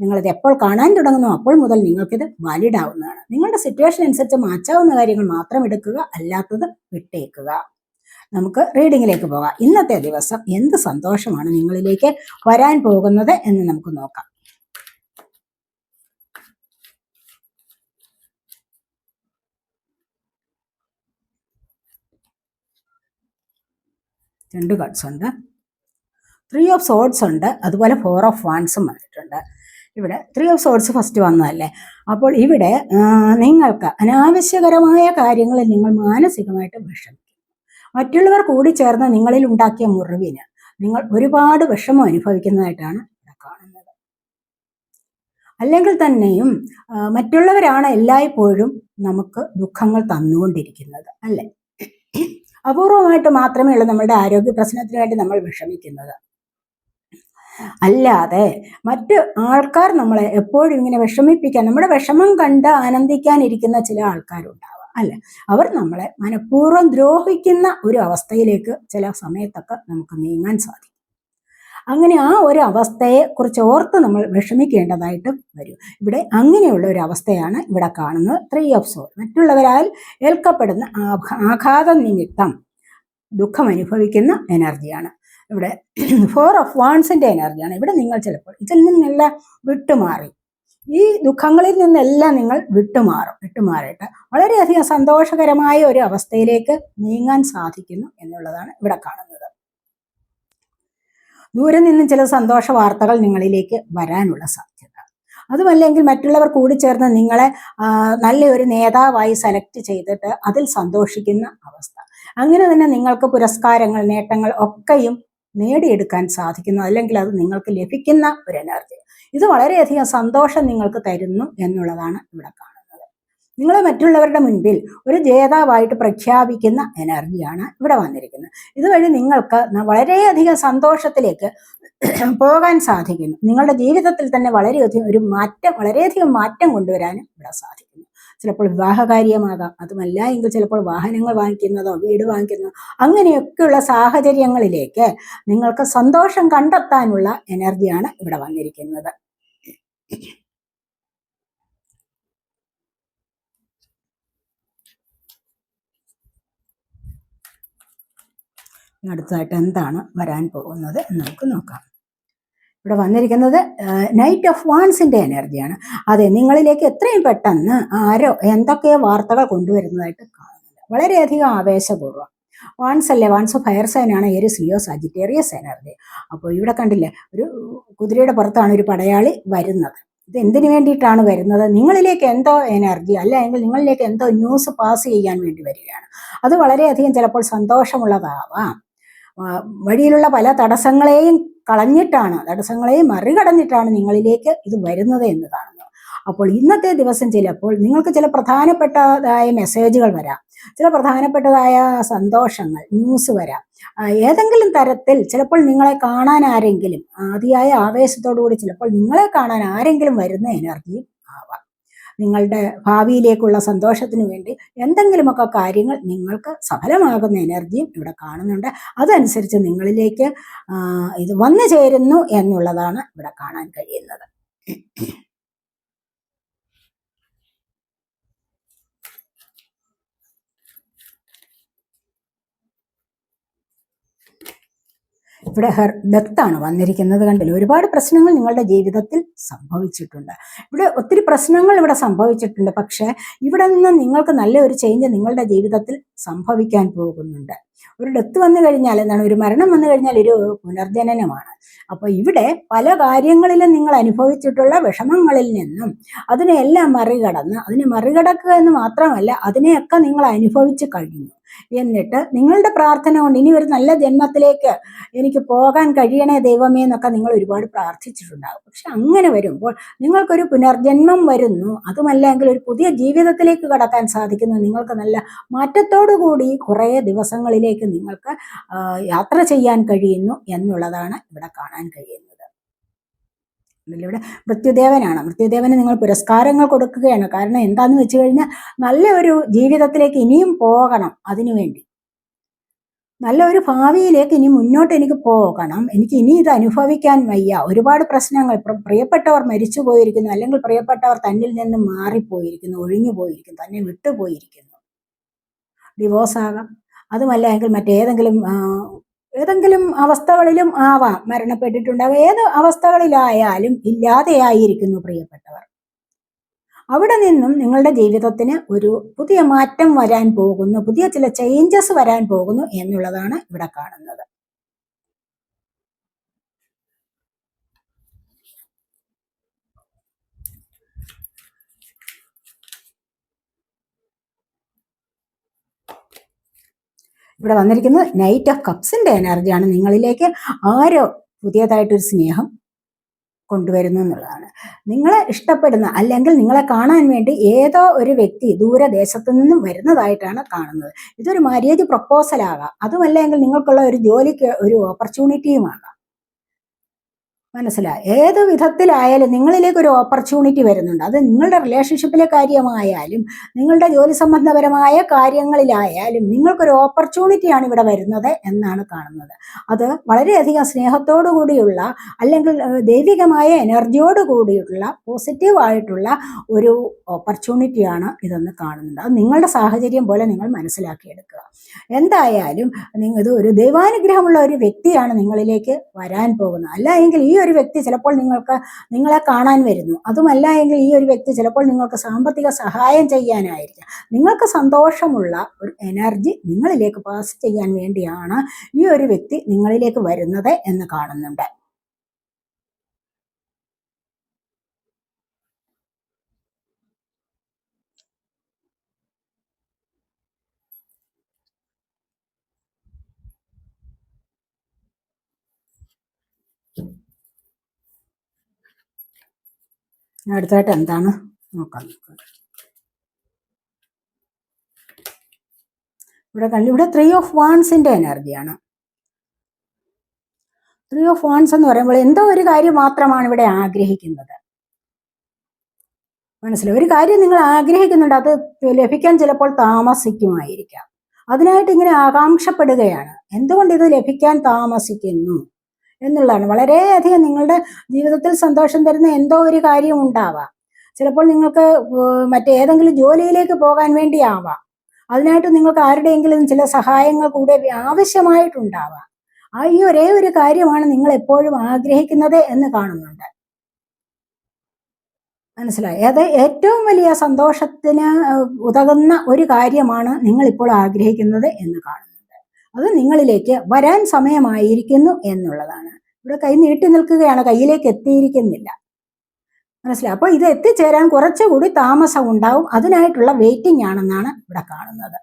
നിങ്ങളിത് എപ്പോൾ കാണാൻ തുടങ്ങുന്നു അപ്പോൾ മുതൽ നിങ്ങൾക്കിത് വാലിഡ് ആവുന്നതാണ് നിങ്ങളുടെ സിറ്റുവേഷൻ അനുസരിച്ച് മാറ്റാവുന്ന കാര്യങ്ങൾ മാത്രം എടുക്കുക അല്ലാത്തത് വിട്ടേക്കുക. നമുക്ക് റീഡിങ്ങിലേക്ക് പോകാം. ഇന്നത്തെ ദിവസം എന്ത് സന്തോഷമാണ് നിങ്ങളിലേക്ക് വരാൻ പോകുന്നത് എന്ന് നമുക്ക് നോക്കാം. രണ്ട് കാർഡ്സ് ഉണ്ട്. ത്രീ ഓഫ് സോഡ്സ് ഉണ്ട്. അതുപോലെ ഫോർ ഓഫ് വാൻസും വന്നിട്ടുണ്ട്. ഇവിടെ ത്രീ ഓഫ് സോഡ്സ് ഫസ്റ്റ് വന്നതല്ലേ? അപ്പോൾ ഇവിടെ നിങ്ങൾക്ക് അനാവശ്യകരമായ കാര്യങ്ങളിൽ നിങ്ങൾ മാനസികമായിട്ട് വിഷമിക്കും മറ്റുള്ളവർ കൂടി ചേർന്ന് നിങ്ങളിൽ ഉണ്ടാക്കിയ മുറിവിന് നിങ്ങൾ ഒരുപാട് വിഷമം അനുഭവിക്കുന്നതായിട്ടാണ് ഇവിടെ കാണുന്നത്. അല്ലെങ്കിൽ തന്നെയും മറ്റുള്ളവരാണ് എല്ലായ്പ്പോഴും നമുക്ക് ദുഃഖങ്ങൾ തന്നുകൊണ്ടിരിക്കുന്നത് അല്ലേ? അപൂർവമായിട്ട് മാത്രമേ ഉള്ളൂ നമ്മുടെ ആരോഗ്യ പ്രശ്നത്തിന് വേണ്ടി നമ്മൾ വിഷമിക്കുന്നത്. അല്ലാതെ മറ്റ് ആൾക്കാർ നമ്മളെ എപ്പോഴും ഇങ്ങനെ വിഷമിപ്പിക്കാൻ നമ്മുടെ വിഷമം കണ്ട് ആനന്ദിക്കാനിരിക്കുന്ന ചില ആൾക്കാരുണ്ടാവാം അല്ല? അവർ നമ്മളെ മനഃപൂർവം ദ്രോഹിക്കുന്ന ഒരു അവസ്ഥയിലേക്ക് ചില സമയത്തൊക്കെ നമുക്ക് നീങ്ങാൻ സാധിക്കും. അങ്ങനെ ആ ഒരു അവസ്ഥയെ കുറിച്ച് ഓർത്ത് നമ്മൾ വിഷമിക്കേണ്ടതായിട്ട് വരും. ഇവിടെ അങ്ങനെയുള്ള ഒരു അവസ്ഥയാണ് ഇവിടെ കാണുന്നത്. ത്രീ ഓഫ് സോൾ മറ്റുള്ളവരാൽ ഏൽക്കപ്പെടുന്ന ആഘാത നിമിത്തം ദുഃഖം അനുഭവിക്കുന്ന എനർജിയാണ് ഇവിടെ ഫോർ ഓഫ് വാൺസിന്റെ എനർജിയാണ് ഇവിടെ നിങ്ങൾ ചിലപ്പോൾ ഇതിൽ നിന്നെല്ലാം വിട്ടുമാറി. ഈ ദുഃഖങ്ങളിൽ നിന്നെല്ലാം നിങ്ങൾ വിട്ടുമാറും. വിട്ടുമാറിയിട്ട് വളരെയധികം സന്തോഷകരമായ ഒരു അവസ്ഥയിലേക്ക് നീങ്ങാൻ സാധിക്കുന്നു എന്നുള്ളതാണ് ഇവിടെ കാണുന്നത്. ദൂരെ നിന്നും ചില സന്തോഷ വാർത്തകൾ നിങ്ങളിലേക്ക് വരാനുള്ള സാധ്യത. അതുമല്ലെങ്കിൽ മറ്റുള്ളവർ കൂടിച്ചേർന്ന് നിങ്ങളെ ആ, നല്ലൊരു നേതാവായി സെലക്ട് ചെയ്തിട്ട് അതിൽ സന്തോഷിക്കുന്ന അവസ്ഥ. അങ്ങനെ തന്നെ നിങ്ങൾക്ക് പുരസ്കാരങ്ങൾ നേട്ടങ്ങൾ ഒക്കെയും നേടിയെടുക്കാൻ സാധിക്കുന്നു അല്ലെങ്കിൽ അത് നിങ്ങൾക്ക് ലഭിക്കുന്ന ഒരു എനർജി ഇത് വളരെയധികം സന്തോഷം നിങ്ങൾക്ക് തരുന്നു എന്നുള്ളതാണ് ഇവിടെ കാണുന്നത്. നിങ്ങൾ മറ്റുള്ളവരുടെ മുൻപിൽ ഒരു ജേതാവായിട്ട് പ്രഖ്യാപിക്കുന്ന എനർജിയാണ് ഇവിടെ വന്നിരിക്കുന്നത്. ഇതുവഴി നിങ്ങൾക്ക് വളരെയധികം സന്തോഷത്തിലേക്ക് പോകാൻ സാധിക്കുന്നു. നിങ്ങളുടെ ജീവിതത്തിൽ തന്നെ വളരെയധികം ഒരു മാറ്റം വളരെയധികം മാറ്റം കൊണ്ടുവരാനും ഇവിടെ സാധിക്കുന്നു. ചിലപ്പോൾ വിവാഹകാര്യമാകാം. അതുമല്ല എങ്കിൽ ചിലപ്പോൾ വാഹനങ്ങൾ വാങ്ങിക്കുന്നതോ വീട് വാങ്ങിക്കുന്നതോ അങ്ങനെയൊക്കെയുള്ള സാഹചര്യങ്ങളിലേക്ക് നിങ്ങൾക്ക് സന്തോഷം കണ്ടെത്താനുള്ള എനർജിയാണ് ഇവിടെ വന്നിരിക്കുന്നത്. അടുത്തതായിട്ട് എന്താണ് വരാൻ പോകുന്നത് എന്ന് നമുക്ക് നോക്കാം. ഇവിടെ വന്നിരിക്കുന്നത് നൈറ്റ് ഓഫ് വാൺസിന്റെ എനർജിയാണ്. അതെ നിങ്ങളിലേക്ക് എത്രയും പെട്ടെന്ന് ആരോ എന്തൊക്കെയോ വാർത്തകൾ കൊണ്ടുവരുന്നതായിട്ട് കാണുന്നുണ്ട്. വളരെയധികം ആവേശപൂർവം. വാൺസ് അല്ലേ? വാൺസ് ഫയർ സൈനാണ് ഏരി സിയോ സജിറ്റേറിയസ് എനർജി അപ്പോൾ ഇവിടെ കണ്ടില്ലേ ഒരു കുതിരയുടെ പുറത്താണ് ഒരു പടയാളി വരുന്നത്. ഇത് എന്തിനു വേണ്ടിയിട്ടാണ് വരുന്നത്? നിങ്ങളിലേക്ക് എന്തോ എനർജി അല്ലെങ്കിൽ നിങ്ങളിലേക്ക് എന്തോ ന്യൂസ് പാസ് ചെയ്യാൻ വേണ്ടി വരികയാണ്. അത് വളരെയധികം ചിലപ്പോൾ സന്തോഷമുള്ളതാവാം. വഴിയിലുള്ള പല തടസ്സങ്ങളെയും കളഞ്ഞിട്ടാണ് തടസ്സങ്ങളെയും മറികടഞ്ഞിട്ടാണ് നിങ്ങളിലേക്ക് ഇത് വരുന്നത് എന്ന് കാണുന്നു അപ്പോൾ ഇന്നത്തെ ദിവസം ചിലപ്പോൾ നിങ്ങൾക്ക് ചില പ്രധാനപ്പെട്ടതായ മെസ്സേജുകൾ വരാം. ചില പ്രധാനപ്പെട്ടതായ സന്തോഷങ്ങൾ ന്യൂസ് വരാം. ഏതെങ്കിലും തരത്തിൽ ചിലപ്പോൾ നിങ്ങളെ കാണാൻ ആരെങ്കിലും അതിയായ ആവേശത്തോടു കൂടി ചിലപ്പോൾ നിങ്ങളെ കാണാൻ ആരെങ്കിലും വരുന്ന എനർജിയും ആവാം നിങ്ങളുടെ ഭാവിയിലേക്കുള്ള സന്തോഷത്തിന് വേണ്ടി എന്തെങ്കിലുമൊക്കെ കാര്യങ്ങൾ നിങ്ങൾക്ക് സഫലമാകുന്ന എനർജിയും ഇവിടെ കാണുന്നുണ്ട്. അതനുസരിച്ച് നിങ്ങളിലേക്ക് ഇത് വന്നു ചേരുന്നു എന്നുള്ളതാണ് ഇവിടെ കാണാൻ കഴിയുന്നത്. ഇവിടെ ഹെർ ഡെത്താണ് വന്നിരിക്കുന്നത് കണ്ടില്ല? ഒരുപാട് പ്രശ്നങ്ങൾ നിങ്ങളുടെ ജീവിതത്തിൽ സംഭവിച്ചിട്ടുണ്ട്. ഇവിടെ ഒത്തിരി പ്രശ്നങ്ങൾ ഇവിടെ സംഭവിച്ചിട്ടുണ്ട്. പക്ഷേ ഇവിടെ നിന്ന് നിങ്ങൾക്ക് നല്ലൊരു ചേഞ്ച് നിങ്ങളുടെ ജീവിതത്തിൽ സംഭവിക്കാൻ പോകുന്നുണ്ട്. ഒരു ഡെത്ത് വന്നു കഴിഞ്ഞാൽ എന്താണ്? ഒരു മരണം വന്നു കഴിഞ്ഞാൽ ഒരു പുനർജനനമാണ്. അപ്പോൾ ഇവിടെ പല കാര്യങ്ങളിലും നിങ്ങൾ അനുഭവിച്ചിട്ടുള്ള വിഷമങ്ങളിൽ നിന്നും അതിനെയെല്ലാം മറികടന്ന് അതിനെ മറികടക്കുക എന്ന് മാത്രമല്ല അതിനെയൊക്കെ നിങ്ങൾ അനുഭവിച്ചു കഴിഞ്ഞു. എന്നിട്ട് നിങ്ങളുടെ പ്രാർത്ഥന കൊണ്ട് ഇനി ഒരു നല്ല ജന്മത്തിലേക്ക് എനിക്ക് പോകാൻ കഴിയണേ ദൈവമേ എന്നൊക്കെ നിങ്ങൾ ഒരുപാട് പ്രാർത്ഥിച്ചിട്ടുണ്ടാകും. പക്ഷെ അങ്ങനെ വരുമ്പോൾ നിങ്ങൾക്കൊരു പുനർജന്മം വരുന്നു. അതുമല്ലെങ്കിൽ ഒരു പുതിയ ജീവിതത്തിലേക്ക് കടക്കാൻ സാധിക്കുന്നു. നിങ്ങൾക്ക് നല്ല മാറ്റത്തോടു കൂടി കുറേ ദിവസങ്ങളിലേക്ക് നിങ്ങൾക്ക് യാത്ര ചെയ്യാൻ കഴിയുന്നു എന്നുള്ളതാണ് ഇവിടെ കാണാൻ കഴിയുന്നത്. ഇവിടെ മൃത്യുദേവനാണ്. മൃത്യുദേവന് നിങ്ങൾ പുരസ്കാരങ്ങൾ കൊടുക്കുകയാണ്. കാരണം എന്താന്ന് വെച്ച് കഴിഞ്ഞാൽ നല്ല ഒരു ജീവിതത്തിലേക്ക് ഇനിയും പോകണം അതിനുവേണ്ടി നല്ല ഒരു ഭാവിയിലേക്ക് ഇനി മുന്നോട്ട് എനിക്ക് പോകണം. എനിക്ക് ഇനി ഇത് അനുഭവിക്കാൻ വയ്യ. ഒരുപാട് പ്രശ്നങ്ങൾ. പ്രിയപ്പെട്ടവർ മരിച്ചു പോയിരിക്കുന്നു അല്ലെങ്കിൽ പ്രിയപ്പെട്ടവർ തന്നിൽ നിന്ന് മാറിപ്പോയിരിക്കുന്നു. ഒഴിഞ്ഞു പോയിരിക്കുന്നു തന്നെ വിട്ടുപോയിരിക്കുന്നു. ഡിവോഴ്സ് ആകാം. അതുമല്ല എങ്കിൽ മറ്റേതെങ്കിലും ഏതെങ്കിലും അവസ്ഥകളിലും ആവാം മരണപ്പെട്ടിട്ടുണ്ടാകാം. ഏത് അവസ്ഥകളിലായാലും ഇല്ലാതെയായിരിക്കുന്നു പ്രിയപ്പെട്ടവർ. അവിടെ നിന്നും നിങ്ങളുടെ ജീവിതത്തിന് ഒരു പുതിയ മാറ്റം വരാൻ പോകുന്നു പുതിയ ചില ചേഞ്ചസ് വരാൻ പോകുന്നു എന്നുള്ളതാണ് ഇവിടെ കാണുന്നത്. ഇവിടെ വന്നിരിക്കുന്നത് നൈറ്റ് ഓഫ് കപ്സിന്റെ എനർജിയാണ് നിങ്ങളിലേക്ക് ആരോ പുതിയതായിട്ടൊരു സ്നേഹം കൊണ്ടുവരുന്നു എന്നുള്ളതാണ്. നിങ്ങളെ ഇഷ്ടപ്പെടുന്ന അല്ലെങ്കിൽ നിങ്ങളെ കാണാൻ വേണ്ടി ഏതോ ഒരു വ്യക്തി ദൂരദേശത്തു നിന്നും വരുന്നതായിട്ടാണ് കാണുന്നത്. ഇതൊരു മാര്യേജ് പ്രപ്പോസലാകാം അതുമല്ലെങ്കിൽ നിങ്ങൾക്കുള്ള ഒരു ജോലിക്ക് ഒരു ഓപ്പർച്യൂണിറ്റിയുമാകാം മനസ്സിലായി. ഏത് വിധത്തിലായാലും നിങ്ങളിലേക്ക് ഒരു ഓപ്പർച്യൂണിറ്റി വരുന്നുണ്ട്. അത് നിങ്ങളുടെ റിലേഷൻഷിപ്പിലെ കാര്യമായാലും നിങ്ങളുടെ ജോലി സംബന്ധപരമായ കാര്യങ്ങളിലായാലും നിങ്ങൾക്കൊരു ഓപ്പർച്യൂണിറ്റിയാണ് ഇവിടെ വരുന്നത് എന്നാണ് കാണുന്നത്. അത് വളരെയധികം സ്നേഹത്തോടു കൂടിയുള്ള അല്ലെങ്കിൽ ദൈവികമായ എനർജിയോട് കൂടിയുള്ള പോസിറ്റീവായിട്ടുള്ള ഒരു ഓപ്പർച്യൂണിറ്റിയാണ് ഇതെന്ന് കാണുന്നത് അത് നിങ്ങളുടെ സാഹചര്യം പോലെ നിങ്ങൾ മനസ്സിലാക്കിയെടുക്കുക. എന്തായാലും ഇത് ഒരു ദൈവാനുഗ്രഹമുള്ള ഒരു വ്യക്തിയാണ് നിങ്ങളിലേക്ക് വരാൻ പോകുന്നത്. അല്ല എങ്കിൽ ഈ ഒരു വ്യക്തി ചിലപ്പോൾ നിങ്ങൾക്ക് നിങ്ങളെ കാണാൻ വരുന്നു. അതുമല്ല എങ്കിൽ ഈ ഒരു വ്യക്തി ചിലപ്പോൾ നിങ്ങൾക്ക് സാമ്പത്തിക സഹായം ചെയ്യാനായിരിക്കാം. നിങ്ങൾക്ക് സന്തോഷമുള്ള ഒരു എനർജി നിങ്ങളിലേക്ക് പാസ് ചെയ്യാൻ വേണ്ടിയാണ് ഈ ഒരു വ്യക്തി നിങ്ങളിലേക്ക് വരുന്നത് എന്ന് കാണുന്നുണ്ട്. അടുത്തായിട്ട് എന്താണ്? നോക്കാം. ഇവിടെ കണ്ടു. ഇവിടെ ത്രീ ഓഫ് വാൺസിന്റെ എനർജിയാണ്. ത്രീ ഓഫ് വാൺസ് എന്ന് പറയുമ്പോൾ എന്തോ ഒരു കാര്യം മാത്രമാണ് ഇവിടെ ആഗ്രഹിക്കുന്നത്. മനസ്സിലായി? ഒരു കാര്യം നിങ്ങൾ ആഗ്രഹിക്കുന്നുണ്ട് അത് ലഭിക്കാൻ ചിലപ്പോൾ താമസിക്കുമായിരിക്കാം. അതിനായിട്ട് ഇങ്ങനെ ആകാംക്ഷപ്പെടുകയാണ്. എന്തുകൊണ്ട് ഇത് ലഭിക്കാൻ താമസിക്കുന്നു? എന്നുള്ളതാണ്. വളരെയധികം നിങ്ങളുടെ ജീവിതത്തിൽ സന്തോഷം തരുന്ന എന്തോ ഒരു കാര്യം ഉണ്ടാവാം. ചിലപ്പോൾ നിങ്ങൾക്ക് മറ്റേതെങ്കിലും ജോലിയിലേക്ക് പോകാൻ വേണ്ടി ആവാം അതിനായിട്ട് നിങ്ങൾക്ക് ആരുടെയെങ്കിലും ചില സഹായങ്ങൾ കൂടെ ആവശ്യമായിട്ടുണ്ടാവാം. ആ ഈ ഒരേ ഒരു കാര്യമാണ് നിങ്ങൾ എപ്പോഴും ആഗ്രഹിക്കുന്നത് എന്ന് കാണുന്നുണ്ട്. മനസ്സിലായി? അത് ഏറ്റവും വലിയ സന്തോഷത്തിന് ഉതകുന്ന ഒരു കാര്യമാണ് നിങ്ങൾ ഇപ്പോൾ ആഗ്രഹിക്കുന്നത് എന്ന് കാണുന്നുണ്ട്. അത് നിങ്ങളിലേക്ക് വരാൻ സമയമായിരിക്കുന്നു എന്നുള്ളതാണ്. ഇവിടെ കൈ നീട്ടി നിൽക്കുകയാണ് കയ്യിലേക്ക് എത്തിയിരിക്കുന്നില്ല. മനസ്സിലായി? അപ്പോൾ ഇത് എത്തിച്ചേരാൻ കുറച്ചുകൂടി താമസം ഉണ്ടാവും. അതിനായിട്ടുള്ള വെയിറ്റിംഗ് ആണെന്നാണ് ഇവിടെ കാണുന്നത്.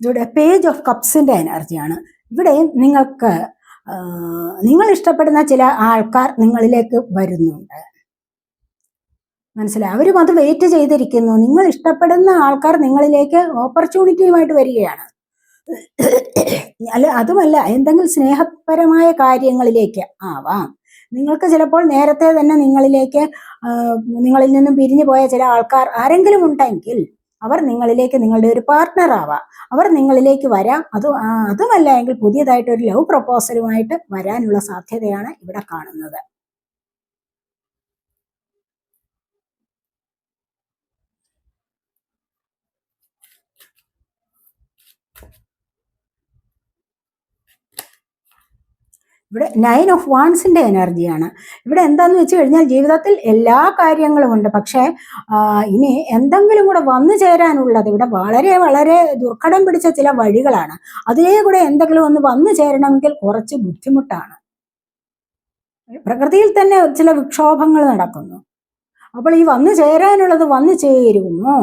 ഇവിടെ പേജ് ഓഫ് കപ്സിന്റെ എനർജിയാണ് ഇവിടെ നിങ്ങൾക്ക് നിങ്ങൾ ഇഷ്ടപ്പെടുന്ന ചില ആൾക്കാർ നിങ്ങളിലേക്ക് വരുന്നുണ്ട്. മനസ്സിലായി? അവരും അത് വെയിറ്റ് ചെയ്തിരിക്കുന്നു. നിങ്ങൾ ഇഷ്ടപ്പെടുന്ന ആൾക്കാർ നിങ്ങളിലേക്ക് ഓപ്പർച്യൂണിറ്റിയുമായിട്ട് വരികയാണ്. അല്ല അതുമല്ല എന്തെങ്കിലും സ്നേഹപരമായ കാര്യങ്ങളിലേക്ക് ആവാം. നിങ്ങൾക്ക് ചിലപ്പോൾ നേരത്തെ തന്നെ നിങ്ങളിലേക്ക് നിങ്ങളിൽ നിന്നും പിരിഞ്ഞു പോയ ചില ആൾക്കാർ ആരെങ്കിലും ഉണ്ടെങ്കിൽ അവർ നിങ്ങളിലേക്ക് നിങ്ങളുടെ ഒരു പാർട്ട്ണർ ആവാം. അവർ നിങ്ങളിലേക്ക് വരാം. അത് അതുമല്ല എങ്കിൽ പുതിയതായിട്ട് ഒരു ലവ് പ്രപ്പോസലുമായിട്ട് വരാനുള്ള സാധ്യതയാണ് ഇവിടെ കാണുന്നത്. ഇവിടെ നയൻ ഓഫ് വാൺസിന്റെ എനർജിയാണ് ഇവിടെ എന്താന്ന് വെച്ച് കഴിഞ്ഞാൽ ജീവിതത്തിൽ എല്ലാ കാര്യങ്ങളും ഉണ്ട്. പക്ഷേ ഇനി എന്തെങ്കിലും കൂടെ വന്നു ചേരാനുള്ളത് ഇവിടെ വളരെ വളരെ ദുർഘടം പിടിച്ച ചില വഴികളാണ്. അതിലേ കൂടെ എന്തെങ്കിലും ഒന്ന് വന്നു ചേരണമെങ്കിൽ കുറച്ച് ബുദ്ധിമുട്ടാണ്. പ്രകൃതിയിൽ തന്നെ ചില വിക്ഷോഭങ്ങൾ നടക്കുന്നു. അപ്പോൾ ഈ വന്നു ചേരാനുള്ളത് വന്നു ചേരുമോ?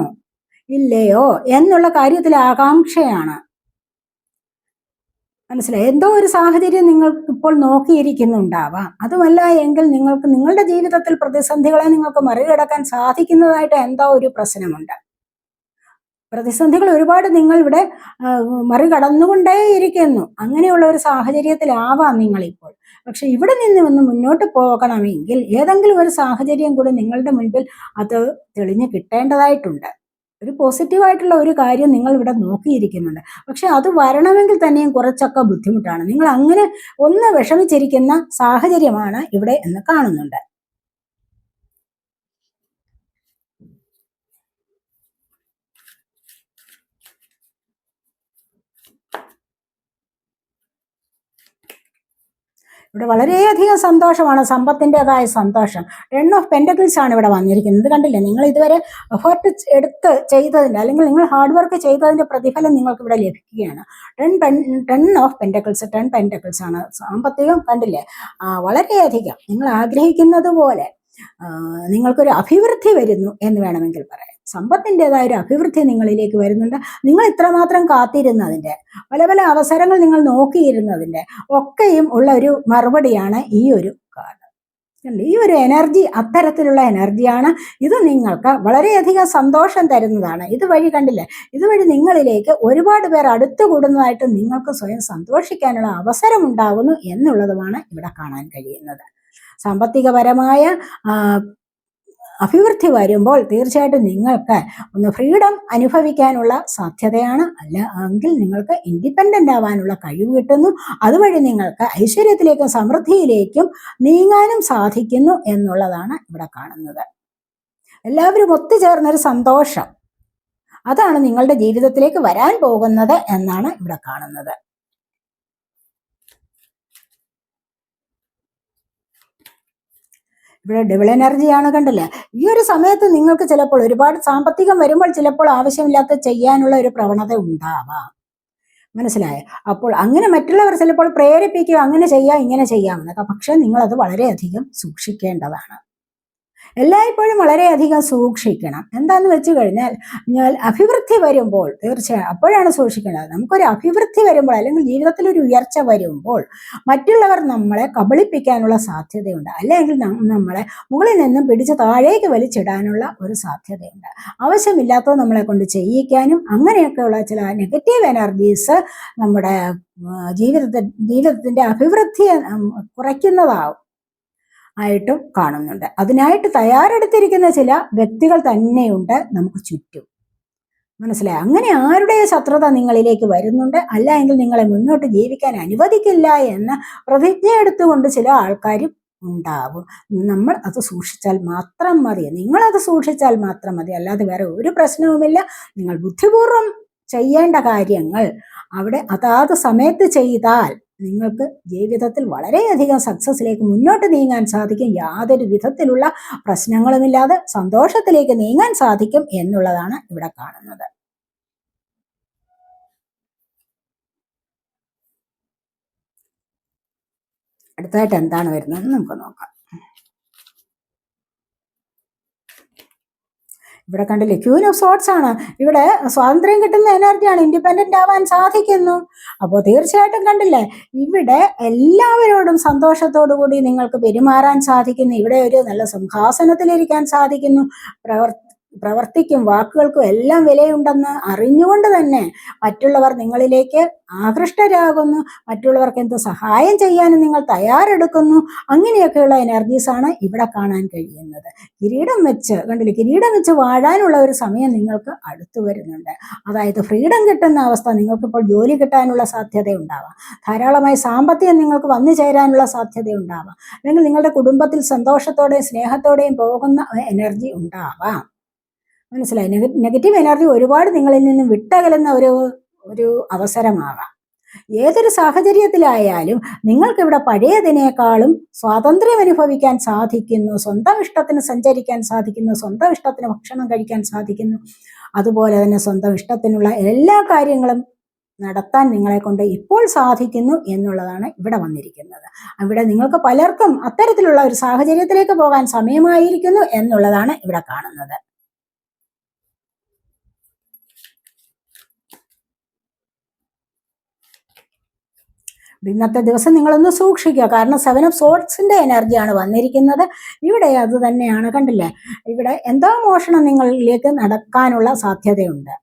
ഇല്ലയോ? എന്നുള്ള കാര്യത്തിൽ ആകാംക്ഷയാണ്. മനസ്സിലായി? എന്തോ ഒരു സാഹചര്യം നിങ്ങൾക്ക് ഇപ്പോൾ നോക്കിയിരിക്കുന്നുണ്ടാവാം. അതുമല്ല എങ്കിൽ നിങ്ങൾക്ക് നിങ്ങളുടെ ജീവിതത്തിൽ പ്രതിസന്ധികളെ നിങ്ങൾക്ക് മറികടക്കാൻ സാധിക്കുന്നതായിട്ട് എന്തോ ഒരു പ്രശ്നമുണ്ട്. പ്രതിസന്ധികൾ ഒരുപാട് നിങ്ങൾ ഇവിടെ മറികടന്നുകൊണ്ടേ മറികടന്നുകൊണ്ടേയിരിക്കുന്നു. അങ്ങനെയുള്ള ഒരു സാഹചര്യത്തിലാവാം നിങ്ങളിപ്പോൾ. പക്ഷെ ഇവിടെ നിന്ന് ഒന്ന് മുന്നോട്ട് പോകണമെങ്കിൽ ഏതെങ്കിലും ഒരു സാഹചര്യം കൂടി നിങ്ങളുടെ മുൻപിൽ അത് തെളിഞ്ഞു കിട്ടേണ്ടതായിട്ടുണ്ട്. ഒരു പോസിറ്റീവായിട്ടുള്ള ഒരു കാര്യം നിങ്ങൾ ഇവിടെ നോക്കിയിരിക്കുന്നുണ്ട്. പക്ഷെ അത് വരണമെങ്കിൽ തന്നെയും കുറച്ചൊക്കെ ബുദ്ധിമുട്ടാണ്. നിങ്ങൾ അങ്ങനെ ഒന്ന് വിഷമിച്ചിരിക്കുന്ന സാഹചര്യമാണ് ഇവിടെ എന്ന് കാണുന്നുണ്ട്. ഇവിടെ വളരെയധികം സന്തോഷമാണ് സമ്പത്തിന്റെതായ സന്തോഷം. ടെൺ ഓഫ് പെൻഡക്കിൾസ് ആണ് ഇവിടെ വന്നിരിക്കുന്നത്. ഇത് കണ്ടില്ലേ? നിങ്ങൾ ഇതുവരെ എഫേർട്ട് എടുത്ത് ചെയ്തതിന്റെ അല്ലെങ്കിൽ നിങ്ങൾ ഹാർഡ് വർക്ക് ചെയ്തതിന്റെ പ്രതിഫലം നിങ്ങൾക്ക് ഇവിടെ ലഭിക്കുകയാണ്. Ten pen ten of pentacles ten pentacles ആണ്. സാമ്പത്തികം കണ്ടില്ലേ? വളരെയധികം. നിങ്ങൾ ആഗ്രഹിക്കുന്നത് പോലെ നിങ്ങൾക്കൊരു അഭിവൃദ്ധി വരുന്നു എന്ന് വേണമെങ്കിൽ പറയാം. സമ്പത്തിന്റെതായ ഒരു അഭിവൃദ്ധി നിങ്ങളിലേക്ക് വരുന്നുണ്ട്. നിങ്ങൾ ഇത്രമാത്രം കാത്തിരുന്നതിന്റെ പല പല അവസരങ്ങൾ നിങ്ങൾ നോക്കിയിരുന്നതിന്റെ ഒക്കെയും ഉള്ള ഒരു മറുപടിയാണ് ഈ ഒരു കാർഡ്? ഈ ഒരു എനർജി അത്തരത്തിലുള്ള എനർജിയാണ്. ഇത് നിങ്ങൾക്ക് വളരെയധികം സന്തോഷം തരുന്നതാണ്. ഇതുവഴി കണ്ടില്ലേ? ഇതുവഴി നിങ്ങളിലേക്ക് ഒരുപാട് പേർ അടുത്തുകൂടുന്നതായിട്ട് നിങ്ങൾക്ക് സ്വയം സന്തോഷിക്കാനുള്ള അവസരം ഉണ്ടാകുന്നു എന്നുള്ളതുമാണ് ഇവിടെ കാണാൻ കഴിയുന്നത്. സാമ്പത്തികപരമായ അഭിവൃദ്ധി വരുമ്പോൾ തീർച്ചയായിട്ടും നിങ്ങൾക്ക് ഒന്ന് ഫ്രീഡം അനുഭവിക്കാനുള്ള സാധ്യതയാണ്. അല്ല എങ്കിൽ നിങ്ങൾക്ക് ഇൻഡിപെൻഡന്റ് ആവാനുള്ള കഴിവ് കിട്ടുന്നു. അതുവഴി നിങ്ങൾക്ക് ഐശ്വര്യത്തിലേക്കും സമൃദ്ധിയിലേക്കും നീങ്ങാനും സാധിക്കുന്നു എന്നുള്ളതാണ് ഇവിടെ കാണുന്നത്. എല്ലാവരും ഒത്തുചേർന്നൊരു സന്തോഷം. അതാണ് നിങ്ങളുടെ ജീവിതത്തിലേക്ക് വരാൻ പോകുന്നത് എന്നാണ് ഇവിടെ കാണുന്നത്. ഇവിടെ ഡബിൾ എനർജിയാണ് കണ്ടില്ലേ? ഈ ഒരു സമയത്ത് നിങ്ങൾക്ക് ചിലപ്പോൾ ഒരുപാട് സാമ്പത്തികം വരുമ്പോൾ ചിലപ്പോൾ ആവശ്യമില്ലാത്ത ചെയ്യാനുള്ള ഒരു പ്രവണത ഉണ്ടാവാം. മനസ്സിലായോ? അപ്പോൾ അങ്ങനെ മറ്റുള്ളവർ ചിലപ്പോൾ പ്രേരിപ്പിക്കുക അങ്ങനെ ചെയ്യാം ഇങ്ങനെ ചെയ്യാം എന്നൊക്കെ. പക്ഷെ നിങ്ങളത് വളരെയധികം സൂക്ഷിക്കേണ്ടതാണ്. എല്ലായ്പ്പോഴും വളരെയധികം സൂക്ഷിക്കണം. എന്താന്ന് വെച്ച് കഴിഞ്ഞാൽ അഭിവൃദ്ധി വരുമ്പോൾ തീർച്ചയായും അപ്പോഴാണ് സൂക്ഷിക്കേണ്ടത്. നമുക്കൊരു അഭിവൃദ്ധി വരുമ്പോൾ അല്ലെങ്കിൽ ജീവിതത്തിൽ ഒരു ഉയർച്ച വരുമ്പോൾ മറ്റുള്ളവർ നമ്മളെ കബളിപ്പിക്കാനുള്ള സാധ്യതയുണ്ട്. അല്ലെങ്കിൽ നമ്മളെ മുകളിൽ നിന്നും പിടിച്ച് താഴേക്ക് വലിച്ചിടാനുള്ള ഒരു സാധ്യതയുണ്ട്. ആവശ്യമില്ലാത്തത് നമ്മളെ കൊണ്ട് ചെയ്യിക്കാനും അങ്ങനെയൊക്കെയുള്ള ചില നെഗറ്റീവ് എനർജീസ് നമ്മുടെ ജീവിതത്തെ ജീവിതത്തിന്റെ അഭിവൃദ്ധിയെ കുറയ്ക്കുന്നതാവും. ആയിട്ടും കാണുന്നുണ്ട്. അതിനായിട്ട് തയ്യാറെടുത്തിരിക്കുന്ന ചില വ്യക്തികൾ തന്നെയുണ്ട് നമുക്ക് ചുറ്റും. മനസ്സിലായി? അങ്ങനെ ആരുടെ ശത്രുത നിങ്ങളിലേക്ക് വരുന്നുണ്ട്? അല്ല എങ്കിൽ നിങ്ങളെ മുന്നോട്ട് ജീവിക്കാൻ അനുവദിക്കില്ല എന്ന് പ്രതിജ്ഞ എടുത്തുകൊണ്ട് ചില ആൾക്കാരും ഉണ്ടാവും. നമ്മൾ അത് സൂക്ഷിച്ചാൽ മാത്രം മതി. നിങ്ങളത് സൂക്ഷിച്ചാൽ മാത്രം മതി. അല്ലാതെ വേറെ ഒരു പ്രശ്നവുമില്ല. നിങ്ങൾ ബുദ്ധിപൂർവം ചെയ്യേണ്ട കാര്യങ്ങൾ അവിടെ അതാത് സമയത്ത് ചെയ്താൽ നിങ്ങൾക്ക് ജീവിതത്തിൽ വളരെയധികം സക്സസ്സിലേക്ക് മുന്നോട്ട് നീങ്ങാൻ സാധിക്കും. യാതൊരു വിധത്തിലുള്ള പ്രശ്നങ്ങളുമില്ലാതെ സന്തോഷത്തിലേക്ക് നീങ്ങാൻ സാധിക്കും എന്നുള്ളതാണ് ഇവിടെ കാണുന്നത്. അടുത്തതായിട്ട് എന്താണ് വരുന്നത് നമുക്ക് നോക്കാം. ഇവിടെ കണ്ടില്ലേ ക്യൂൻ ഓഫ് സോട്ട്സ് ആണ്. ഇവിടെ സ്വാതന്ത്ര്യം കിട്ടുന്ന എനർജിയാണ് ഇൻഡിപെൻഡന്റ് ആവാൻ സാധിക്കുന്നു. അപ്പോൾ തീർച്ചയായിട്ടും കണ്ടില്ലേ ഇവിടെ എല്ലാവരോടും സന്തോഷത്തോടു കൂടി നിങ്ങൾക്ക് പെരുമാറാൻ സാധിക്കുന്നു. ഇവിടെ ഒരു നല്ല സിംഹാസനത്തിലിരിക്കാൻ സാധിക്കുന്നു. പ്രവർ പ്രവർത്തിക്കും വാക്കുകൾക്കും എല്ലാം വിലയുണ്ടെന്ന് അറിഞ്ഞുകൊണ്ട് തന്നെ മറ്റുള്ളവർ നിങ്ങളിലേക്ക് ആകൃഷ്ടരാകുന്നു. മറ്റുള്ളവർക്ക് എന്ത് സഹായം ചെയ്യാനും നിങ്ങൾ തയ്യാറെടുക്കുന്നു. അങ്ങനെയൊക്കെയുള്ള എനർജീസ് ആണ് ഇവിടെ കാണാൻ കഴിയുന്നത്. കിരീടം വെച്ച് കണ്ടില്ലേ? കിരീടം വെച്ച് വാഴാനുള്ള ഒരു സമയം നിങ്ങൾക്ക് അടുത്തു വരുന്നുണ്ട്. അതായത് ഫ്രീഡം കിട്ടുന്ന അവസ്ഥ നിങ്ങൾക്ക് ഇപ്പോൾ ജോലി കിട്ടാനുള്ള സാധ്യത ഉണ്ടാവാം. ധാരാളമായി സാമ്പത്തികം നിങ്ങൾക്ക് വന്നു ചേരാനുള്ള സാധ്യത ഉണ്ടാവാം. അല്ലെങ്കിൽ നിങ്ങളുടെ കുടുംബത്തിൽ സന്തോഷത്തോടെയും സ്നേഹത്തോടെയും പോകുന്ന എനർജി ഉണ്ടാവാം. മനസ്സിലായി. നെഗറ്റീവ് എനർജി ഒരുപാട് നിങ്ങളിൽ നിന്ന് വിട്ടകലുന്ന ഒരു ഒരു അവസരമാകാം. ഏതൊരു സാഹചര്യത്തിലായാലും നിങ്ങൾക്കിവിടെ പഴയതിനേക്കാളും സ്വാതന്ത്ര്യം അനുഭവിക്കാൻ സാധിക്കുന്നു സ്വന്തം ഇഷ്ടത്തിന് സഞ്ചരിക്കാൻ സാധിക്കുന്നു സ്വന്തം ഇഷ്ടത്തിന് ഭക്ഷണം കഴിക്കാൻ സാധിക്കുന്നു. അതുപോലെ തന്നെ സ്വന്തം ഇഷ്ടത്തിനുള്ള എല്ലാ കാര്യങ്ങളും നടത്താൻ നിങ്ങളെ കൊണ്ട് ഇപ്പോൾ സാധിക്കുന്നു എന്നുള്ളതാണ് ഇവിടെ വന്നിരിക്കുന്നത്. ഇവിടെ നിങ്ങൾക്ക് പലർക്കും അത്തരത്തിലുള്ള ഒരു സാഹചര്യത്തിലേക്ക് പോകാൻ സമയമായിരിക്കുന്നു എന്നുള്ളതാണ് ഇവിടെ കാണുന്നത്. ഇന്നത്തെ ദിവസം നിങ്ങളൊന്ന് സൂക്ഷിക്കുക. കാരണം സെവൻ ഓഫ് സോട്ട്സിന്റെ എനർജിയാണ് വന്നിരിക്കുന്നത്. ഇവിടെ അത് തന്നെയാണ് കണ്ടില്ലേ? ഇവിടെ എന്തോ മോഷണം നിങ്ങളിലേക്ക് നടക്കാനുള്ള സാധ്യതയുണ്ട്.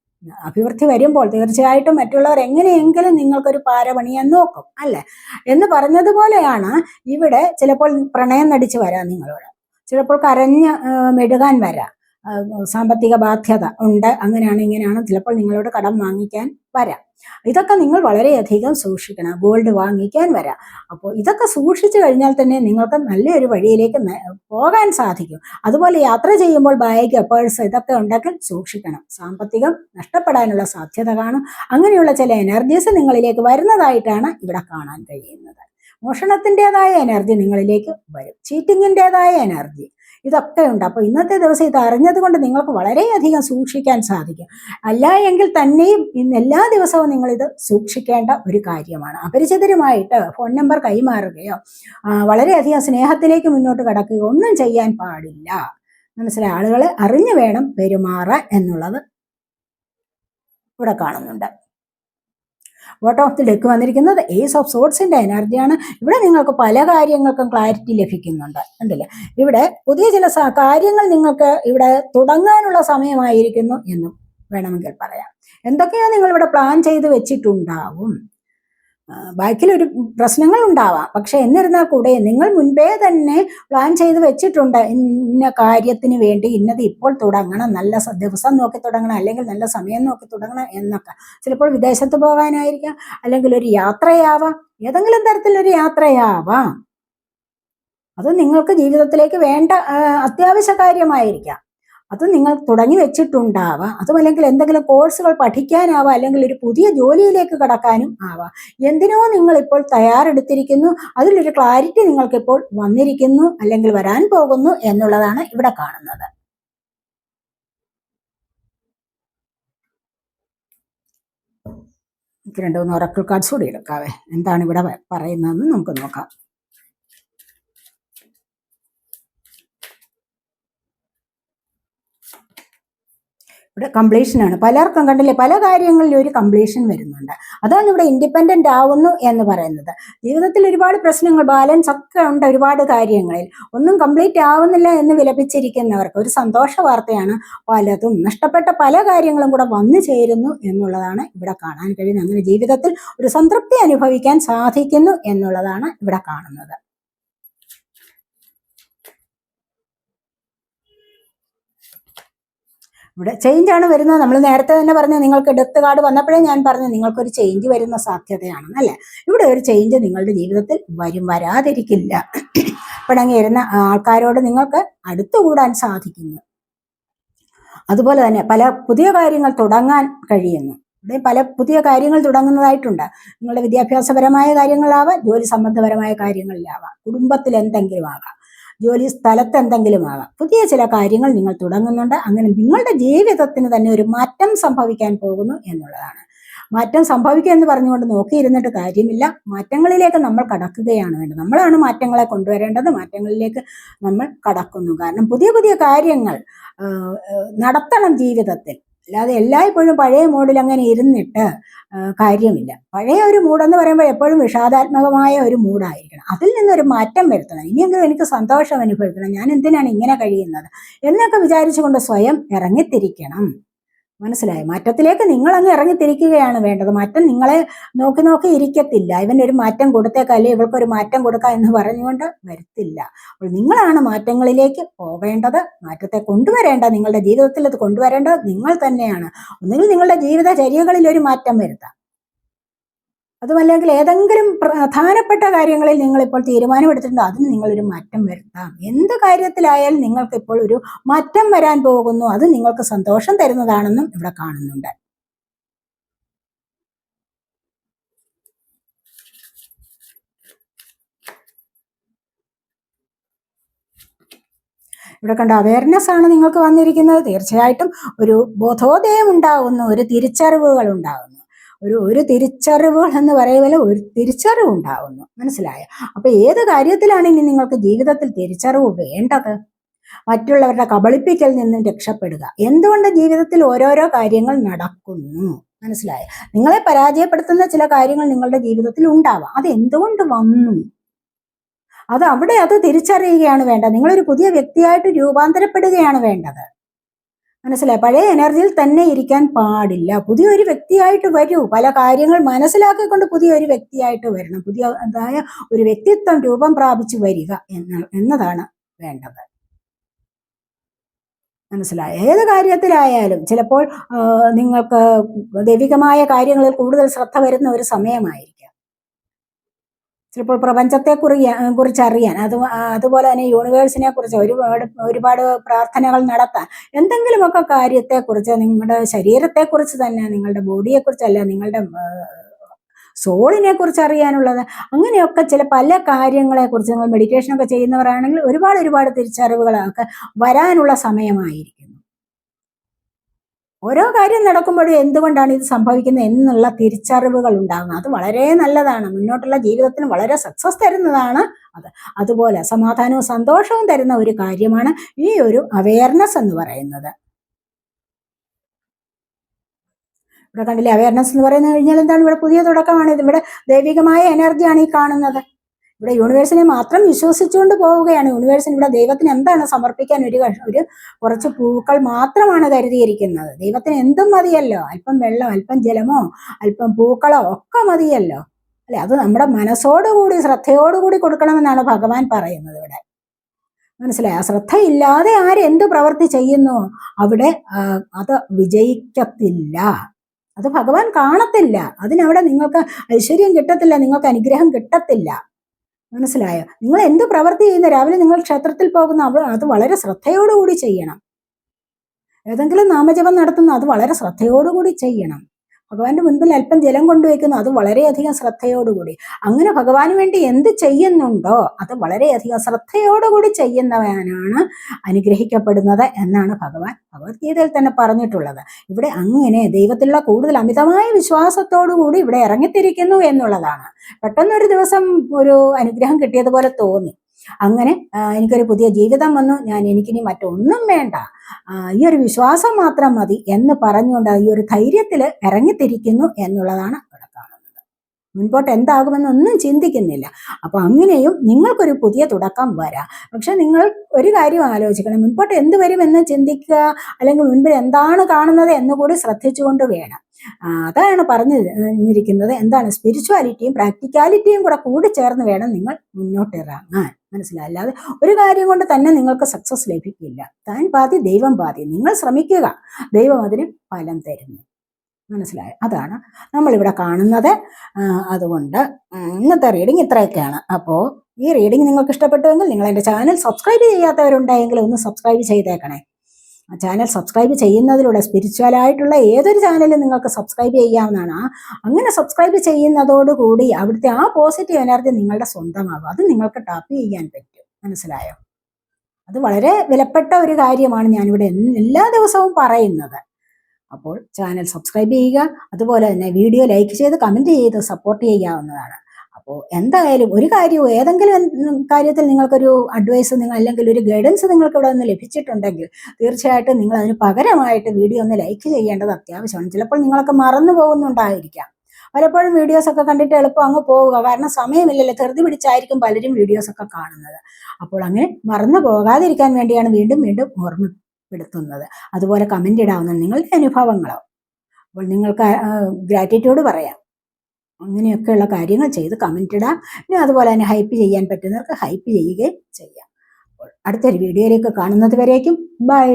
അഭിവൃദ്ധി വരുമ്പോൾ തീർച്ചയായിട്ടും മറ്റുള്ളവർ എങ്ങനെയെങ്കിലും നിങ്ങൾക്കൊരു പാര നോക്കും അല്ലെ? എന്ന് പറഞ്ഞതുപോലെയാണ് ഇവിടെ ചിലപ്പോൾ പ്രണയം നടിച്ചു വരാം നിങ്ങളോട്. ചിലപ്പോൾ കരഞ്ഞ് മെടുകാൻ വരാം. സാമ്പത്തിക ബാധ്യത ഉണ്ട്. അങ്ങനെയാണ് ഇങ്ങനെയാണ് ചിലപ്പോൾ നിങ്ങളോട് കടം വാങ്ങിക്കാൻ വരാം. ഇതൊക്കെ നിങ്ങൾ വളരെയധികം സൂക്ഷിക്കണം. ഗോൾഡ് വാങ്ങിക്കാൻ വരാം. അപ്പോൾ ഇതൊക്കെ സൂക്ഷിച്ചു കഴിഞ്ഞാൽ തന്നെ നിങ്ങൾക്ക് നല്ലൊരു വഴിയിലേക്ക് പോകാൻ സാധിക്കും. അതുപോലെ യാത്ര ചെയ്യുമ്പോൾ ബാഗ് പേഴ്സ് ഇതൊക്കെ ഉണ്ടെങ്കിൽ സൂക്ഷിക്കണം. സാമ്പത്തികം നഷ്ടപ്പെടാനുള്ള സാധ്യത കാണും. അങ്ങനെയുള്ള ചില എനർജീസ് നിങ്ങളിലേക്ക് വരുന്നതായിട്ടാണ് ഇവിടെ കാണാൻ കഴിയുന്നത്. മോഷണത്തിന്റെതായ എനർജി നിങ്ങളിലേക്ക് വരും. ചീറ്റിങ്ങിന്റെതായ എനർജി ഇതൊക്കെ ഉണ്ട്. അപ്പോൾ ഇന്നത്തെ ദിവസം ഇത് അറിഞ്ഞത് കൊണ്ട് നിങ്ങൾക്ക് വളരെയധികം സൂക്ഷിക്കാൻ സാധിക്കും. അല്ല എങ്കിൽ തന്നെയും ഇന്ന് എല്ലാ ദിവസവും നിങ്ങളിത് സൂക്ഷിക്കേണ്ട ഒരു കാര്യമാണ്. അപരിചിതരുമായിട്ട് ഫോൺ നമ്പർ കൈമാറുകയോ വളരെയധികം സ്നേഹത്തിലേക്ക് മുന്നോട്ട് കടക്കുകയോ ഒന്നും ചെയ്യാൻ പാടില്ല. മനസ്സിലായ? ആളുകളെ അറിഞ്ഞു വേണം പെരുമാറ എന്നുള്ളത് ഇവിടെ കാണുന്നുണ്ട്. ഡെക്ക് വന്നിരിക്കുന്നത്? ഏസ് ഓഫ് സോട്സിന്റെ എനർജിയാണ് ഇവിടെ നിങ്ങൾക്ക് പല കാര്യങ്ങൾക്കും ക്ലാരിറ്റി ലഭിക്കുന്നുണ്ട്. ഉണ്ടല്ലേ ഇവിടെ പുതിയ ചില കാര്യങ്ങൾ നിങ്ങൾക്ക് ഇവിടെ തുടങ്ങാനുള്ള സമയമായിരിക്കുന്നു എന്നും വേണമെങ്കിൽ പറയാം. എന്തൊക്കെയോ നിങ്ങൾ ഇവിടെ പ്ലാൻ ചെയ്ത് വെച്ചിട്ടുണ്ടാവും. ബാക്കിലൊരു പ്രശ്നങ്ങൾ ഉണ്ടാവാം പക്ഷെ എന്നിരുന്നാൽ കൂടെ നിങ്ങൾ മുൻപേ തന്നെ പ്ലാൻ ചെയ്ത് വെച്ചിട്ടുണ്ട്. ഇന്ന കാര്യത്തിന് വേണ്ടി ഇന്നത് ഇപ്പോൾ തുടങ്ങണം. നല്ല ദിവസം നോക്കി തുടങ്ങണം. അല്ലെങ്കിൽ നല്ല സമയം നോക്കി തുടങ്ങണം എന്നൊക്കെ. ചിലപ്പോൾ വിദേശത്ത് പോകാനായിരിക്കാം. അല്ലെങ്കിൽ ഒരു യാത്രയാവാം. ഏതെങ്കിലും തരത്തിലൊരു യാത്രയാവാം. അത് നിങ്ങൾക്ക് ജീവിതത്തിലേക്ക് വേണ്ട അത്യാവശ്യ കാര്യമായിരിക്കാം. അത് നിങ്ങൾ തുടങ്ങി വെച്ചിട്ടുണ്ടാവാം. അതുമല്ലെങ്കിൽ എന്തെങ്കിലും കോഴ്സുകൾ പഠിക്കാനാവാം അല്ലെങ്കിൽ ഒരു പുതിയ ജോലിയിലേക്ക് കടക്കാനും ആവാം. എന്തിനോ നിങ്ങൾ ഇപ്പോൾ തയ്യാറെടുത്തിരിക്കുന്നു. അതിലൊരു ക്ലാരിറ്റി നിങ്ങൾക്കിപ്പോൾ വന്നിരിക്കുന്നു അല്ലെങ്കിൽ വരാൻ പോകുന്നു എന്നുള്ളതാണ് ഇവിടെ കാണുന്നത്. എനിക്ക് രണ്ടു മൂന്ന് ഒറക്കിൾ കാർഡ്സ് കൂടി എടുക്കാവേ. എന്താണ് ഇവിടെ പറയുന്നതെന്ന് നമുക്ക് നോക്കാം. കംപ്ലീഷനാണ് പലർക്കും കണ്ടില്ലേ പല കാര്യങ്ങളിലും ഒരു കംപ്ലീഷൻ വരുന്നുണ്ട്. അതാണ് ഇവിടെ ഇൻഡിപെൻഡന്റ് ആവുന്നു എന്ന് പറയുന്നത്. ജീവിതത്തിൽ ഒരുപാട് പ്രശ്നങ്ങൾ ബാലൻസ് ഒക്കെ ഉണ്ട് ഒരുപാട് കാര്യങ്ങളിൽ. ഒന്നും കംപ്ലീറ്റ് ആവുന്നില്ല എന്ന് വിലപിച്ചിരിക്കുന്നവർക്ക് ഒരു സന്തോഷ വാർത്തയാണ് പലതും. നഷ്ടപ്പെട്ട പല കാര്യങ്ങളും കൂടെ വന്നു ചേരുന്നു എന്നുള്ളതാണ് ഇവിടെ കാണാൻ കഴിയുന്നത്. അങ്ങനെ ജീവിതത്തിൽ ഒരു സംതൃപ്തി അനുഭവിക്കാൻ സാധിക്കുന്നു എന്നുള്ളതാണ് ഇവിടെ കാണുന്നത്. ഇവിടെ ചേഞ്ച് ആണ് വരുന്നത്. നമ്മൾ നേരത്തെ തന്നെ പറഞ്ഞു നിങ്ങൾക്ക് ഡെത്ത് കാർഡ് വന്നപ്പോഴേ ഞാൻ പറഞ്ഞു നിങ്ങൾക്കൊരു ചേഞ്ച് വരുന്ന സാധ്യതയാണെന്ന് അല്ലേ? ഇവിടെ ഒരു ചേഞ്ച് നിങ്ങളുടെ ജീവിതത്തിൽ വരും വരാതിരിക്കില്ല. പിണങ്ങിയിരുന്ന ആൾക്കാരോട് നിങ്ങൾക്ക് അടുത്തുകൂടാൻ സാധിക്കുന്നു. അതുപോലെ തന്നെ പല പുതിയ കാര്യങ്ങൾ തുടങ്ങാൻ കഴിയുന്നു. ഇവിടെ പല പുതിയ കാര്യങ്ങൾ തുടങ്ങുന്നതായിട്ടുണ്ട്. നിങ്ങളുടെ വിദ്യാഭ്യാസപരമായ കാര്യങ്ങളാവാം ജോലി സംബന്ധപരമായ കാര്യങ്ങളിലാവാം കുടുംബത്തിൽ എന്തെങ്കിലും ആകാം ജോലി സ്ഥലത്ത് എന്തെങ്കിലും ആവാം. പുതിയ ചില കാര്യങ്ങൾ നിങ്ങൾ തുടങ്ങുന്നുണ്ട്. അങ്ങനെ നിങ്ങളുടെ ജീവിതത്തിന് തന്നെ ഒരു മാറ്റം സംഭവിക്കാൻ പോകുന്നു എന്നുള്ളതാണ്. മാറ്റം സംഭവിക്കുക എന്ന് പറഞ്ഞുകൊണ്ട് നോക്കിയിരുന്നിട്ട് കാര്യമില്ല. മാറ്റങ്ങളിലേക്ക് നമ്മൾ കടക്കുകയാണ് വേണ്ടത്. നമ്മളാണ് മാറ്റങ്ങളെ കൊണ്ടുവരേണ്ടത്. മാറ്റങ്ങളിലേക്ക് നമ്മൾ കടക്കുന്നു. കാരണം പുതിയ പുതിയ കാര്യങ്ങൾ നടത്തണം ജീവിതത്തിൽ. അല്ലാതെ എല്ലായ്പ്പോഴും പഴയ മൂഡിൽ അങ്ങനെ ഇരുന്നിട്ട് കാര്യമില്ല. പഴയ ഒരു മൂടെന്ന് പറയുമ്പോൾ എപ്പോഴും വിഷാദാത്മകമായ ഒരു മൂഡായിരിക്കണം അതിൽ നിന്നൊരു മാറ്റം വരുത്തണം. ഇനിയെങ്കിലും എനിക്ക് സന്തോഷം അനുഭവിക്കണം. ഞാൻ എന്തിനാണ് ഇങ്ങനെ കഴിയുന്നത്? എന്നൊക്കെ വിചാരിച്ചുകൊണ്ട് സ്വയം ഇറങ്ങിത്തിരിക്കണം. മനസ്സിലായി. മാറ്റത്തിലേക്ക് നിങ്ങൾ അങ്ങ് ഇറങ്ങിത്തിരിക്കുകയാണ് വേണ്ടത്. മാറ്റം നിങ്ങളെ നോക്കി നോക്കി ഇരിക്കത്തില്ല. ഇവനൊരു മാറ്റം കൊടുത്തേക്കാം അല്ലെങ്കിൽ ഇവൾക്കൊരു മാറ്റം കൊടുക്കാം എന്ന് പറഞ്ഞുകൊണ്ട് വരുത്തില്ല. അപ്പോൾ നിങ്ങളാണ് മാറ്റങ്ങളിലേക്ക് പോവേണ്ടത് മാറ്റത്തെ കൊണ്ടുവരേണ്ട നിങ്ങളുടെ ജീവിതത്തിൽ അത് കൊണ്ടുവരേണ്ടത് നിങ്ങൾ തന്നെയാണ്. ഒന്നുകിൽ നിങ്ങളുടെ ജീവിതചര്യകളിൽ ഒരു മാറ്റം വരുത്താം. അതുമല്ലെങ്കിൽ ഏതെങ്കിലും പ്രധാനപ്പെട്ട കാര്യങ്ങളിൽ നിങ്ങൾ ഇപ്പോൾ തീരുമാനമെടുത്തിട്ടുണ്ടോ? അതിന് നിങ്ങളൊരു മാറ്റം വരുത്താം. എന്ത് കാര്യത്തിലായാലും നിങ്ങൾക്ക് ഇപ്പോൾ ഒരു മാറ്റം വരാൻ പോകുന്നു. അത് നിങ്ങൾക്ക് സന്തോഷം തരുന്നതാണെന്നും ഇവിടെ കാണുന്നുണ്ട്. ഇവിടെ കണ്ട അവയർനെസ് ആണ് നിങ്ങൾക്ക് വന്നിരിക്കുന്നത്. തീർച്ചയായിട്ടും ഒരു ബോധോദയം ഉണ്ടാകുന്നു ഒരു തിരിച്ചറിവുകൾ ഉണ്ടാകുന്നു ഒരു ഒരു തിരിച്ചറിവുകൾ എന്ന് പറയുമ്പോൾ ഒരു തിരിച്ചറിവ് ഉണ്ടാവുന്നു. മനസ്സിലായോ? അപ്പൊ ഏത് കാര്യത്തിലാണ് ഇനി നിങ്ങൾക്ക് ജീവിതത്തിൽ തിരിച്ചറിവ് വേണ്ടത്? മറ്റുള്ളവരുടെ കബളിപ്പിക്കൽ നിന്നും രക്ഷപ്പെടുക. എന്തുകൊണ്ട് ജീവിതത്തിൽ ഓരോരോ കാര്യങ്ങൾ നടക്കുന്നു? മനസ്സിലായോ? നിങ്ങളെ പരാജയപ്പെടുത്തുന്ന ചില കാര്യങ്ങൾ നിങ്ങളുടെ ജീവിതത്തിൽ ഉണ്ടാവാം. അത് എന്തുകൊണ്ട് വന്നു? അത് അവിടെ അത് തിരിച്ചറിയുകയാണ് വേണ്ടത്. നിങ്ങളൊരു പുതിയ വ്യക്തിയായിട്ട് രൂപാന്തരപ്പെടുകയാണ് വേണ്ടത്. മനസ്സിലായി? പഴയ എനർജിയിൽ തന്നെ ഇരിക്കാൻ പാടില്ല. പുതിയൊരു വ്യക്തിയായിട്ട് വരൂ. പല കാര്യങ്ങൾ മനസ്സിലാക്കിക്കൊണ്ട് പുതിയൊരു വ്യക്തിയായിട്ട് വരണം. പുതിയ അതായ ഒരു വ്യക്തിത്വം രൂപം പ്രാപിച്ചു വരിക എന്ന എന്നതാണ് വേണ്ടത്. മനസ്സിലായ? ഏത് കാര്യത്തിലായാലും ചിലപ്പോൾ നിങ്ങൾക്ക് ദൈവികമായ കാര്യങ്ങളിൽ കൂടുതൽ ശ്രദ്ധ വരുന്ന ഒരു സമയമായിരിക്കാം. ചിലപ്പോൾ പ്രപഞ്ചത്തെ കുറിച്ച് അറിയാൻ അത് അതുപോലെ തന്നെ യൂണിവേഴ്സിനെ കുറിച്ച് ഒരുപാട് ഒരുപാട് പ്രാർത്ഥനകൾ നടത്താൻ. എന്തെങ്കിലുമൊക്കെ കാര്യത്തെക്കുറിച്ച് നിങ്ങളുടെ ശരീരത്തെക്കുറിച്ച് തന്നെ നിങ്ങളുടെ ബോഡിയെക്കുറിച്ചല്ല നിങ്ങളുടെ സോളിനെ കുറിച്ച് അറിയാനുള്ളത് അങ്ങനെയൊക്കെ ചില പല കാര്യങ്ങളെക്കുറിച്ച് നിങ്ങൾ മെഡിറ്റേഷനൊക്കെ ചെയ്യുന്നവരാണെങ്കിൽ ഒരുപാട് ഒരുപാട് തിരിച്ചറിവുകളൊക്കെ വരാനുള്ള സമയമായിരിക്കുന്നു. ഓരോ കാര്യം നടക്കുമ്പോഴും എന്തുകൊണ്ടാണ് ഇത് സംഭവിക്കുന്നത് എന്നുള്ള തിരിച്ചറിവുകൾ ഉണ്ടാകുന്നത്. അത് വളരെ നല്ലതാണ്. മുന്നോട്ടുള്ള ജീവിതത്തിന് വളരെ സക്സസ് തരുന്നതാണ് അത്. അതുപോലെ സമാധാനവും സന്തോഷവും തരുന്ന ഒരു കാര്യമാണ് ഈ ഒരു അവയർനെസ് എന്ന് പറയുന്നത്. ഇവിടെ കണ്ടില്ലേ അവയർനെസ് എന്ന് പറയുന്നത് കഴിഞ്ഞാൽ എന്താണ്? ഇവിടെ പുതിയ തുടക്കമാണ് ഇത്. ഇവിടെ ദൈവികമായ എനർജിയാണ് ഈ കാണുന്നത്. ഇവിടെ യൂണിവേഴ്സിനെ മാത്രം വിശ്വസിച്ചുകൊണ്ട് പോവുകയാണ്. യൂണിവേഴ്സിന് ഇവിടെ ദൈവത്തിന് എന്താണ് സമർപ്പിക്കാൻ ഒരു ഒരു കുറച്ച് പൂക്കൾ മാത്രമാണ് കരുതിയിരിക്കുന്നത്. ദൈവത്തിന് എന്തും മതിയല്ലോ. അല്പം വെള്ളം അല്പം ജലമോ അല്പം പൂക്കളോ ഒക്കെ മതിയല്ലോ. അല്ലെ? അത് നമ്മുടെ മനസ്സോടുകൂടി ശ്രദ്ധയോടുകൂടി കൊടുക്കണമെന്നാണ് ഭഗവാൻ പറയുന്നത് ഇവിടെ. മനസ്സിലായി? ആ ശ്രദ്ധയില്ലാതെ ആരെന്ത് പ്രവൃത്തി ചെയ്യുന്നു? അവിടെ അത് വിജയിക്കത്തില്ല. അത് ഭഗവാൻ കാണത്തില്ല. അതിനവിടെ നിങ്ങൾക്ക് ഐശ്വര്യം കിട്ടത്തില്ല നിങ്ങൾക്ക് അനുഗ്രഹം കിട്ടത്തില്ല. മനസ്സിലായോ? നിങ്ങൾ എന്ത് പ്രവൃത്തി ചെയ്യുന്ന? രാവിലെ നിങ്ങൾ ക്ഷേത്രത്തിൽ പോകുന്ന അവ അത് വളരെ ശ്രദ്ധയോടുകൂടി ചെയ്യണം. ഏതെങ്കിലും നാമജപം നടത്തുന്ന അത് വളരെ ശ്രദ്ധയോടുകൂടി ചെയ്യണം. ഭഗവാന്റെ മുൻപിൽ അല്പം ജലം കൊണ്ടുവയ്ക്കുന്നു അത് വളരെയധികം ശ്രദ്ധയോടുകൂടി. അങ്ങനെ ഭഗവാന് വേണ്ടി എന്ത് ചെയ്യുന്നുണ്ടോ അത് വളരെയധികം ശ്രദ്ധയോടുകൂടി ചെയ്യുന്നവനാണ് അനുഗ്രഹിക്കപ്പെടുന്നത് എന്നാണ് ഭഗവാൻ ഭഗവത്ഗീതയിൽ തന്നെ പറഞ്ഞിട്ടുള്ളത്. ഇവിടെ അങ്ങനെ ദൈവത്തിലുള്ള കൂടുതൽ അമിതമായ വിശ്വാസത്തോടുകൂടി ഇവിടെ ഇറങ്ങിത്തിരിക്കുന്നു എന്നുള്ളതാണ്. പെട്ടെന്നൊരു ദിവസം ഒരു അനുഗ്രഹം കിട്ടിയതുപോലെ തോന്നി. അങ്ങനെ എനിക്കൊരു പുതിയ ജീവിതം വന്നു. ഞാൻ എനിക്കിനി മറ്റൊന്നും വേണ്ട. ഈ ഒരു വിശ്വാസം മാത്രം മതി എന്ന് പറഞ്ഞുകൊണ്ട് ഈ ഒരു ധൈര്യത്തിൽ ഇറങ്ങിത്തിരിക്കുന്നു എന്നുള്ളതാണ് മുൻപോട്ട് എന്താകുമെന്നൊന്നും ചിന്തിക്കുന്നില്ല. അപ്പൊ അങ്ങനെയും നിങ്ങൾക്കൊരു പുതിയ തുടക്കം വരാം. പക്ഷെ നിങ്ങൾ ഒരു കാര്യം ആലോചിക്കണം. മുൻപോട്ട് എന്ത് വരുമെന്ന് ചിന്തിക്കുക അല്ലെങ്കിൽ മുൻപിൽ എന്താണ് കാണുന്നത് എന്നുകൂടി ശ്രദ്ധിച്ചുകൊണ്ട് വേണം. അതാണ് അതാണ് പറഞ്ഞിരിക്കുന്നത് എന്താണ്? സ്പിരിച്വാലിറ്റിയും പ്രാക്ടിക്കാലിറ്റിയും കൂടെ കൂടി ചേർന്ന് വേണം നിങ്ങൾ മുന്നോട്ട് ഇറങ്ങാൻ. മനസ്സിലായി. അല്ലാതെ ഒരു കാര്യം കൊണ്ട് തന്നെ നിങ്ങൾക്ക് സക്സസ് ലഭിക്കില്ല. താൻ പാതി ദൈവം പാതി. നിങ്ങൾ ശ്രമിക്കുക. ദൈവം അതിന് ഫലം തരുന്നു. മനസ്സിലായോ? അതാണ് നമ്മളിവിടെ കാണുന്നത്. അതുകൊണ്ട് ഇന്നത്തെ റീഡിംഗ് ഇത്രയൊക്കെയാണ്. അപ്പോൾ ഈ റീഡിംഗ് നിങ്ങൾക്ക് ഇഷ്ടപ്പെട്ടുവെങ്കിൽ നിങ്ങൾ എന്റെ ചാനൽ സബ്സ്ക്രൈബ് ചെയ്യാത്തവരുണ്ടെങ്കിൽ ഒന്ന് സബ്സ്ക്രൈബ് ചെയ്തേക്കണേ. ചാനൽ സബ്സ്ക്രൈബ് ചെയ്യുന്നതിലൂടെ സ്പിരിച്വലായിട്ടുള്ള ഏതൊരു ചാനലും നിങ്ങൾക്ക് സബ്സ്ക്രൈബ് ചെയ്യാവുന്നതാണ്. അങ്ങനെ സബ്സ്ക്രൈബ് ചെയ്യുന്നതോടുകൂടി അവിടുത്തെ ആ പോസിറ്റീവ് എനർജി നിങ്ങളുടെ സ്വന്തമാകും. അത് നിങ്ങൾക്ക് ടാപ്പ് ചെയ്യാൻ പറ്റും. മനസ്സിലായോ? അത് വളരെ വിലപ്പെട്ട ഒരു കാര്യമാണ് ഞാനിവിടെ എല്ലാ ദിവസവും പറയുന്നത്. അപ്പോൾ ചാനൽ സബ്സ്ക്രൈബ് ചെയ്യുക അതുപോലെ തന്നെ വീഡിയോ ലൈക്ക് ചെയ്ത് കമന്റ് ചെയ്ത് സപ്പോർട്ട് ചെയ്യാവുന്നതാണ്. അപ്പോൾ എന്തായാലും ഒരു കാര്യവും ഏതെങ്കിലും കാര്യത്തിൽ നിങ്ങൾക്കൊരു അഡ്വൈസ് നിങ്ങൾ അല്ലെങ്കിൽ ഒരു ഗൈഡൻസ് നിങ്ങൾക്ക് ഇവിടെ നിന്ന് ലഭിച്ചിട്ടുണ്ടെങ്കിൽ തീർച്ചയായിട്ടും നിങ്ങൾ അതിന് പകരമായിട്ട് വീഡിയോ ഒന്ന് ലൈക്ക് ചെയ്യേണ്ടത് അത്യാവശ്യമാണ്. ചിലപ്പോൾ നിങ്ങളൊക്കെ മറന്നു പോകുന്നുണ്ടായിരിക്കാം. പലപ്പോഴും വീഡിയോസൊക്കെ കണ്ടിട്ട് എളുപ്പം അങ്ങ് പോവുക. കാരണം സമയമില്ലല്ലോ. ധൃതി പിടിച്ചായിരിക്കും പലരും വീഡിയോസൊക്കെ കാണുന്നത്. അപ്പോൾ അങ്ങനെ മറന്നു പോകാതിരിക്കാൻ വേണ്ടിയാണ് വീണ്ടും വീണ്ടും ഓർമ്മപ്പെടുത്തുന്നത്. അതുപോലെ കമന്റ് ഇടാവുന്ന നിങ്ങളുടെ അനുഭവങ്ങളോ. അപ്പോൾ നിങ്ങൾക്ക് ഗ്രാറ്റിറ്റ്യൂഡ് പറയാം. അങ്ങനെയൊക്കെയുള്ള കാര്യങ്ങൾ ചെയ്ത് കമന്റ് ഇടാം. ഇനി അതുപോലെ തന്നെ ഹൈപ്പ് ചെയ്യാൻ പറ്റുന്നവർക്ക് ഹൈപ്പ് ചെയ്യുകയും ചെയ്യാം. അപ്പോൾ അടുത്തൊരു വീഡിയോയിലേക്ക് കാണുന്നത് വരേക്കും. ബൈ